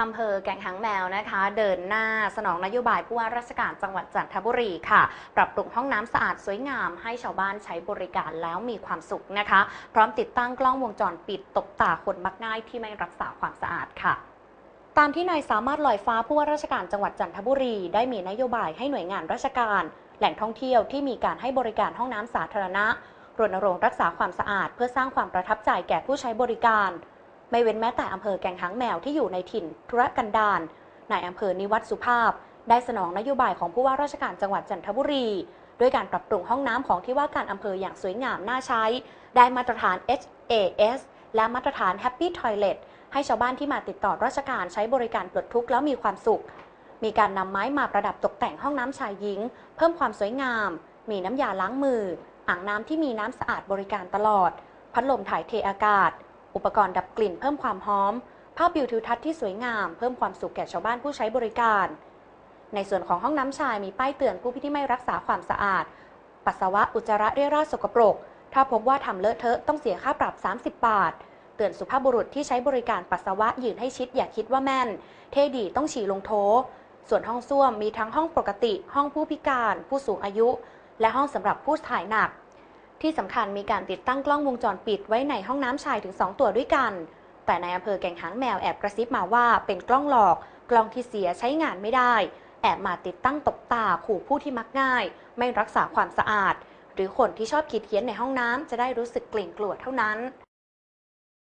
อำเภอแก่งหางแมวนะคะ เดินหน้าสนองนโยบายผู้ว่าราชการจังหวัดจันทบุรีค่ะ ปรับปรุงห้องน้ำสะอาดสวยงามให้ชาวบ้านใช้บริการแล้วมีความสุขนะคะ พร้อมติดตั้งกล้องวงจรปิดตบตาคนมักง่ายที่ไม่รักษาความสะอาดค่ะตามที่นายสามารถลอยฟ้าผู้ว่าราชการจังหวัดจันทบุรี ได้มีนโยบายให้หน่วยงานราชการ แหล่งท่องเที่ยวที่มีการให้บริการห้องน้ำสาธารณะรณรงค์รักษาความสะอาด เพื่อสร้างความประทับใจแก่ผู้ใช้บริการ ไม่เว้นแม้แต่อำเภอแก่งหางแมวที่อยู่ในถิ่นธุรกันดารนายอำเภอนิวัตสุภาพ ได้สนองนโยบายของผู้ว่าราชการจังหวัดจันทบุรี ด้วยการปรับปรุงห้องน้ำของที่ว่าการอำเภออย่างสวยงามน่าใช้ ได้มาตรฐาน HAS และมาตรฐาน Happy Toilet ให้ชาวบ้านที่มาติดต่อราชการใช้บริการปลดทุกข์แล้วมีความสุข มีการนำไม้มาประดับตกแต่งห้องน้ำชายหญิง เพิ่มความสวยงาม มีน้ำยาล้างมือ อ่างน้ำที่มีน้ำสะอาดบริการตลอด พัดลมถ่ายเทอากาศ อุปกรณ์ดับกลิ่นเพิ่มความหอม ภาพวิวทิวทัศน์ที่สวยงาม เพิ่มความสุขแก่ชาวบ้านผู้ใช้บริการ ในส่วนของห้องน้ำชายมีป้ายเตือนผู้ที่ไม่รักษาความสะอาด ปัสสาวะอุจจาระเรี่ยราดสกปรก ถ้าพบว่าทำเลอะเทอะต้องเสียค่าปรับ 30 บาท เตือนสุภาพบุรุษที่ใช้บริการปัสสาวะยืนให้ชิดอย่าคิดว่าแม่น เท่ดีต้องฉี่ลงโถส่วนห้องส้วมมีทั้งห้องปกติ ห้องผู้พิการ ผู้สูงอายุ และห้องสำหรับผู้ถ่ายหนัก ที่สำคัญมีการติดตั้งกล้องวงจรปิดไว้ในห้องน้ำชายถึง 2 ตัวด้วยกัน แต่ในอำเภอแก่งหางแมวแอบกระซิบมาว่าเป็นกล้องหลอก กล้องที่เสียใช้งานไม่ได้ แอบมาติดตั้งตบตาขู่ผู้ที่มักง่าย ไม่รักษาความสะอาด หรือคนที่ชอบขีดเขียนในห้องน้ำจะได้รู้สึกกลิ่นกลัวเท่านั้น